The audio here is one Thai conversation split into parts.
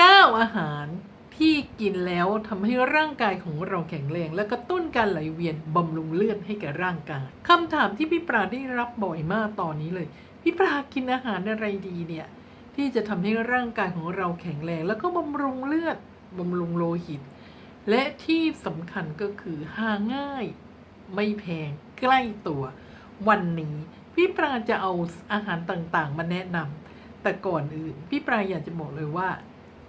9 อาหารที่กินแล้วทำให้ร่างกายของเราแข็งแรง และกระตุ้นการไหลเวียนบำรุงเลือดให้แก่ร่างกายคำถามที่พี่ปราได้รับบ่อยมากตอนนี้เลย พี่ปรากินอาหารอะไรดีเนี่ย ที่จะทำให้ร่างกายของเราแข็งแรง แล้วก็บำรุงเลือดบำรุงโลหิต และที่สำคัญก็คือหาง่าย ไม่แพงใกล้ตัว วันนี้พี่ปราจะเอาอาหารต่างๆ มาแนะนำแต่ก่อนอื่น พี่ปราอยากจะบอกเลยว่า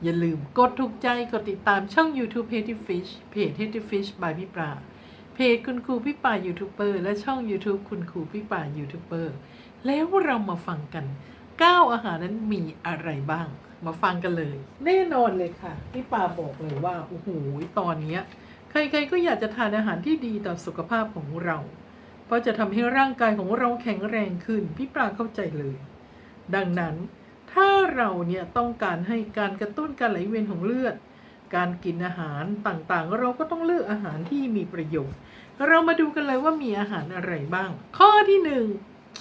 อย่าลืมกดถูกใจกดติดตามช่อง YouTube h e a d y Fish เพจ h e a d y Fish by พี่ปราเพจคุณครูพี่ป่ายูทูบเบอร์และช่อง YouTube คุณครูพี่ป่ายูทูบเบอร์แล้วเรามาฟังกัน9อาหารนั้นมีอะไรบ้าง มาฟังกันเลย แน่นอนเลยค่ะ พี่ป่าบอกเลยว่าโอ้โหตอนเนี้ยใครๆก็อยากจะทานอาหารที่ดีต่อสุขภาพของเรา เพราะจะทำให้ร่างกายของเราแข็งแรงขึ้น พี่ปราเข้าใจเลย ดังนั้น ถ้าเราเนี่ยต้องการให้การกระตุ้นการไหลเวียนของเลือด การกินอาหารต่างๆ เราก็ต้องเลือกอาหารที่มีประโยชน์ เรามาดูกันเลยว่ามีอาหารอะไรบ้าง ข้อที่หนึ่ง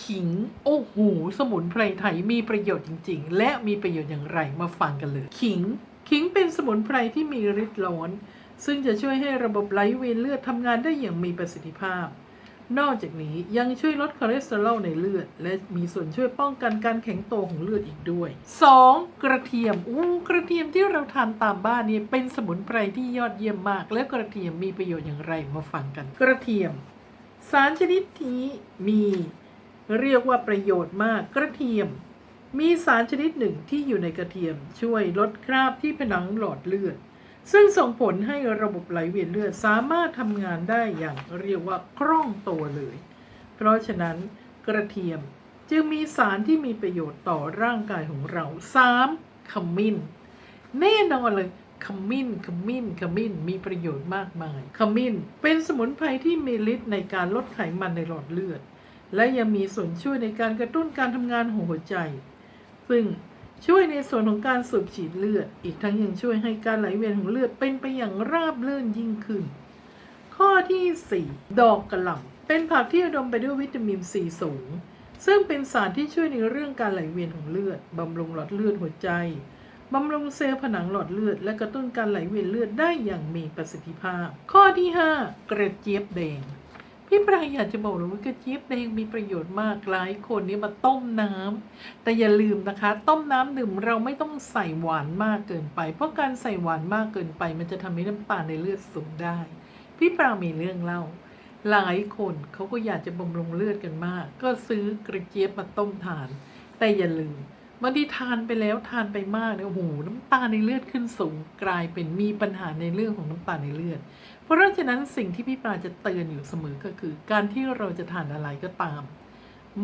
ขิงโอ้โหสมุนไพรไทยมีประโยชน์จริง ๆ และมีประโยชน์อย่างไรมาฟังกันเลย ขิงขิงเป็นสมุนไพรที่มีฤทธิ์ร้อน ซึ่งจะช่วยให้ระบบไหลเวียนเลือดทำงานได้อย่างมีประสิทธิภาพ นอกจากนี้ยังช่วยลดคอเลสเตอรอลในเลือด และมีส่วนช่วยป้องกันการแข็งตัวของเลือดอีกด้วย 2. กระเทียมอู้กระเทียมที่เราทานตามบ้านเนี่ยเป็นสมุนไพรที่ยอดเยี่ยมมาก และกระเทียมมีประโยชน์อย่างไรมาฟังกัน กระเทียม สารชนิดนี้มีเรียกว่าประโยชน์มากกระเทียม มีสารชนิดหนึ่งที่อยู่ในกระเทียม ช่วยลดคราบที่ผนังหลอดเลือด ซึ่งส่งผลให้ระบบไหลเวียนเลือดสามารถทำงานได้อย่างเรียกว่าคล่องตัวเลย เพราะฉะนั้นกระเทียมจึงมีสารที่มีประโยชน์ต่อร่างกายของเรา 3. ขมิ้น แน่นอนเลย ขมิ้น ขมิ้น ขมิ้น มีประโยชน์มากมาย ขมิ้น เป็นสมุนไพรที่มีฤทธิ์ในการลดไขมันในหลอดเลือด และยังมีส่วนช่วยในการกระตุ้นการทำงานของหัวใจ ซึ่ง ช่วยในส่วนของการสูบฉีดเลือด อีกทั้งยังช่วยให้การไหลเวียนของเลือดเป็นไปอย่างราบรื่นยิ่งขึ้น ข้อที่ 4 ดอกกระหล่ำเป็นผักที่อุดมไปด้วยวิตามินซีสูง ซึ่งเป็นสารที่ช่วยในเรื่องการไหลเวียนของเลือดบำรุงหลอดเลือดหัวใจบำรุงเซลล์ผนังหลอดเลือด และกระตุ้นการไหลเวียนเลือดได้อย่างมีประสิทธิภาพ ข้อที่ 5 กระเจี๊ยบแดง พี่ปรายอยากจะบอกเลยว่ากระเจี๊ยบแดงมีประโยชน์มากหลายคนนี่มาต้มน้ำแต่อย่าลืมนะคะ ต้มน้ำดื่มเราไม่ต้องใส่หวานมากเกินไป เพราะการใส่หวานมากเกินไป มันจะทำให้น้ำตาลในเลือดสูงได้ พี่ปรามีเรื่องเล่า หลายคนเขาก็อยากจะบำรุงเลือดกันมาก ก็ซื้อกระเจี๊ยบมาต้มทาน แต่อย่าลืม บางทีทานไปแล้วทานไปมากเนี่ยโอ้โหน้ำตาลในเลือดขึ้นสูงกลายเป็นมีปัญหาในเรื่องของน้ำตาลในเลือด เพราะฉะนั้นสิ่งที่พี่ปราจะเตือนอยู่เสมอก็คือ การที่เราจะทานอะไรก็ตาม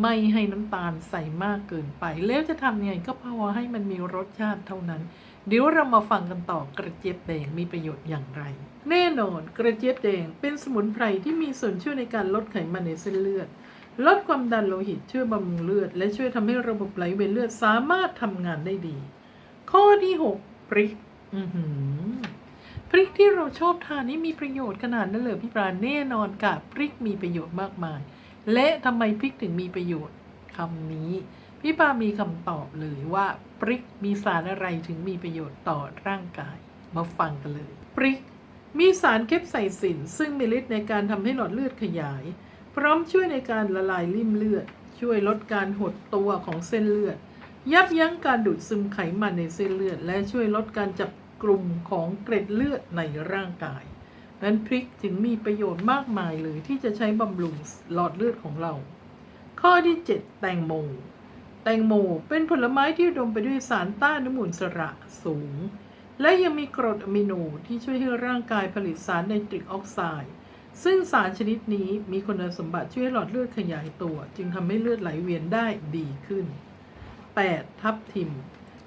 ไม่ให้น้ำตาลใส่มากเกินไป แล้วจะทำยังไงก็พอให้มันมีรสชาติเท่านั้น เดี๋ยวเรามาฟังกันต่อกระเจี๊ยบแดงมีประโยชน์อย่างไร แน่นอนกระเจี๊ยบแดงเป็นสมุนไพรที่มีส่วนช่วยในการลดไขมันในเส้นเลือด ลดความดันโลหิตช่วยบำรุงเลือด และช่วยทำให้ระบบไหลเวียนเลือดสามารถทำงานได้ดี ข้อที่ 6 พริกพริกที่เราชอบทานนี่มีประโยชน์ขนาดนั้นเลยพี่ปราณแน่นอนค่ะพริกมีประโยชน์มากมาย และทำไมพริกถึงมีประโยชน์คำนี้ พี่ปามีคำตอบเลยว่าพริกมีสารอะไรถึงมีประโยชน์ต่อร่างกาย มาฟังกันเลยพริก มีสารเคปไซซินซึ่งมีฤทธิ์ในการทำให้หลอดเลือดขยาย พร้อมช่วยในการละลายริ่มเลือด ช่วยลดการหดตัวของเส้นเลือด ยับยั้งการดูดซึมไขมันในเส้นเลือด และช่วยลดการจับกลุ่มของเกร็ดเลือดในร่างกายนั้นพริกจึงมีประโยชน์มากมายเลยที่จะใช้บำรุงหลอดเลือดของเรา ข้อที่ 7 แตงโม แตงโมเป็นผลไม้ที่ดมไปด้วยสารต้านอนุมูลอิสระสูง และยังมีกรดอะมิโนที่ช่วยให้ร่างกายผลิตสารไนตริกออกไซด์ ซึ่งสารชนิดนี้มีคุณสมบัติช่วยให้หลอดเลือดขยายตัว จึงทำให้เลือดไหลเวียนได้ดีขึ้น 8. ทับทิม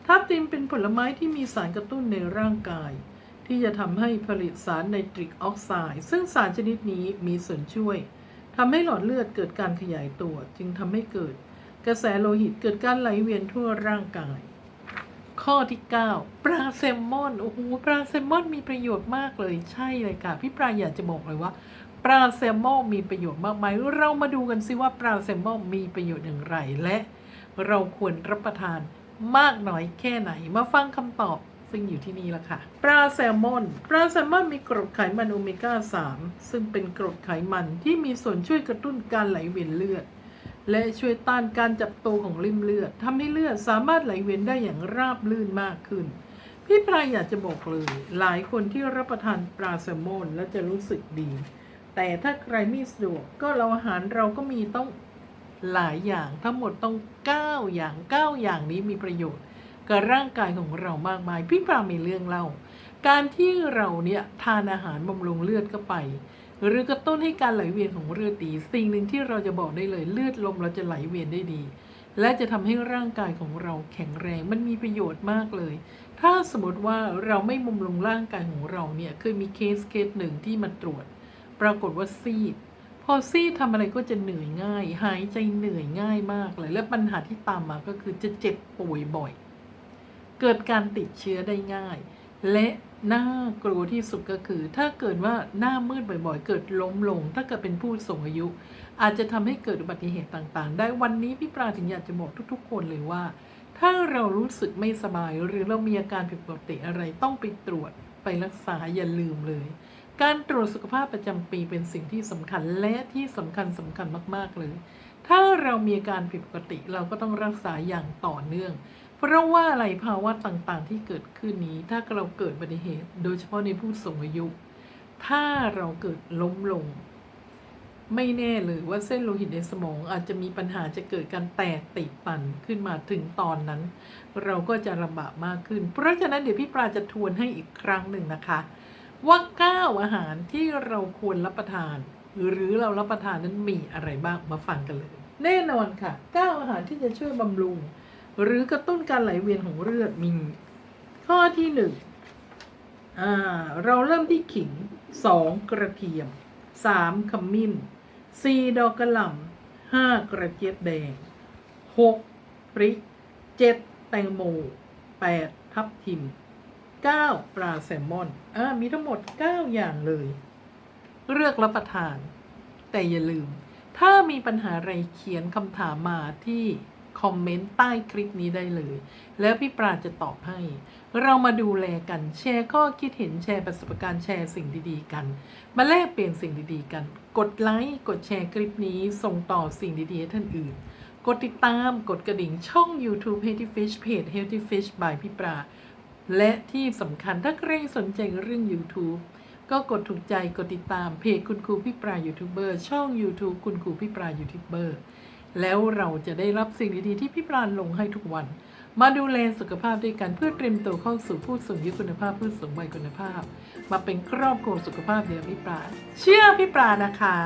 ทับทิมเป็นผลไม้ที่มีสารกระตุ้นในร่างกาย ที่จะทำให้ผลิตสารไนตริกออกไซด์ซึ่งสารชนิดนี้มีส่วนช่วยทำให้หลอดเลือดเกิดการขยายตัว จึงทำให้เกิด กระแสโลหิตเกิดการไหลเวียนทั่วร่างกาย ข้อที่ 9 ปลาแซลมอนโอ้โหปลาแซลมอนมีประโยชน์มากเลยใช่เลยค่ะ พี่ปลาอยากจะบอกเลยว่า ปลาแซลมอนมีประโยชน์มากมายเรามาดูกันซิว่าปลาแซลมอนมีประโยชน์อย่างไรและ เราควรรับประทานมากน้อยแค่ไหนมาฟังคำตอบซึ่งอยู่ที่นี่ละค่ะ ปลาแซลมอน ปลาแซลมอนมีกรดไขมันโอเมก้า 3 ซึ่งเป็นกรดไขมันที่มีส่วนช่วยกระตุ้นการไหลเวียนเลือด และช่วยต้านการจับโตของริมเลือดทำให้เลือดสามารถไหลเวียนได้อย่างราบลื่นมากขึ้น พี่ปลายอยากจะบอกเลย หลายคนที่รับประทานปลาแซลมอนแล้วจะรู้สึกดี แต่ถ้าใครไม่สะดวกก็เราอาหารเราก็มีต้องหลายอย่างทั้งหมดต้อง 9 อย่าง 9 อย่างนี้มีประโยชน์กับร่างกายของเรามากมาย พี่ปรามีเรื่องเล่า การที่เราเนี่ยทานอาหารบำรุงเลือดเข้าไป หรือกระตุ้นให้การไหลเวียนของเลือดดี สิ่งหนึ่งที่เราจะบอกได้เลยเลือดลมเราจะไหลเวียนได้ดี และจะทำให้ร่างกายของเราแข็งแรงมันมีประโยชน์มากเลย ถ้าสมมติว่าเราไม่บำรุงร่างกายของเราเนี่ยเคยมีเคสเคสหนึ่งที่มาตรวจ ปรากฏว่าซีดพอซีดทำอะไรก็จะเหนื่อยง่าย หายใจเหนื่อยง่ายมากเลย และปัญหาที่ตามมาก็คือจะเจ็บป่วยบ่อย เกิดการติดเชื้อได้ง่าย และน่ากลัวที่สุดก็คือ ถ้าเกิดว่าหน้ามืดบ่อยๆ เกิดล้มลง ถ้าเกิดเป็นผู้สูงอายุ อาจจะทำให้เกิดอุบัติเหตุต่างๆ ได้วันนี้พี่ปราถึงอยากจะบอกทุกๆ คนเลยว่า ถ้าเรารู้สึกไม่สบายหรือเรามีอาการผิดปกติอะไรต้องไปตรวจไปรักษาอย่าลืมเลย การตรวจสุขภาพประจำปีเป็นสิ่งที่สำคัญและที่สำคัญสำคัญมากๆเลย ถ้าเรามีอาการผิดปกติเราก็ต้องรักษาอย่างต่อเนื่อง เพราะว่าอะไรภาวะต่างๆ ที่เกิดขึ้นนี้ ถ้าเราเกิดอุบัติเหตุ โดยเฉพาะในผู้สูงอายุ ถ้าเราเกิดล้มลง ไม่แน่เลยว่าเส้นโลหิตในสมองอาจจะมีปัญหาจะเกิดการแตกติดตันขึ้นมาถึงตอนนั้น เราก็จะลำบากมากขึ้น เพราะฉะนั้นเดี๋ยวพี่ปลาจะทวนให้อีกครั้งหนึ่งนะคะ ว่าก้าอาหารที่เราควรรับประทาน หรือเรารับประทานนั้นมีอะไรบ้างมาฟังกันเลย แน่นอนค่ะก้าอาหารที่จะช่วยบำรุง หรือกระตุ้นการไหลเวียนของเลือดมี ข้อที่หนึ่งเราเริ่มที่ขิงสองกระเทียมสามขมิ้นสี่ดอกกระหล่ำห้ากระเจี๊ยบแดงหกพริกเจ็ดแตงโมแปดทับทิมเก้าปลาแซลมอนอ่ามีทั้งหมดเก้าอย่างเลย เลือกรับประทาน แต่อย่าลืม ถ้ามีปัญหาอะไรเขียนคำถามมาที่ คอมเมนต์ใต้คลิปนี้ได้เลย แล้วพี่ปราจะตอบให้ เรามาดูแลกัน แชร์ข้อคิดเห็นแชร์ประสบการณ์แชร์สิ่งดีๆกัน มาแลกเปลี่ยนสิ่งดีๆกัน กดไลค์กดแชร์คลิปนี้ส่งต่อสิ่งดีๆให้ท่านอื่น กดติดตามกดกระดิ่งช่อง YouTube Healthy Fish Page Healthy Fish by พี่ปรา และที่สำคัญถ้าใครสนใจเรื่อง YouTube ก็กดถูกใจกดติดตามเพจคุณครูพี่ปรายูทูบเบอร์ช่อง YouTube คุณครูพี่ปรายูทูบเบอร์ แล้วเราจะได้รับสิ่งดีๆที่พี่ปราลงให้ทุกวัน มาดูแลสุขภาพด้วยกันเพื่อเตรียมตัวเข้าสู่ผู้สูงอายุคุณภาพผู้สูงวัยคุณภาพ มาเป็นครอบครัวสุขภาพเดียวพี่ปราเชื่อพี่ปรานะคะ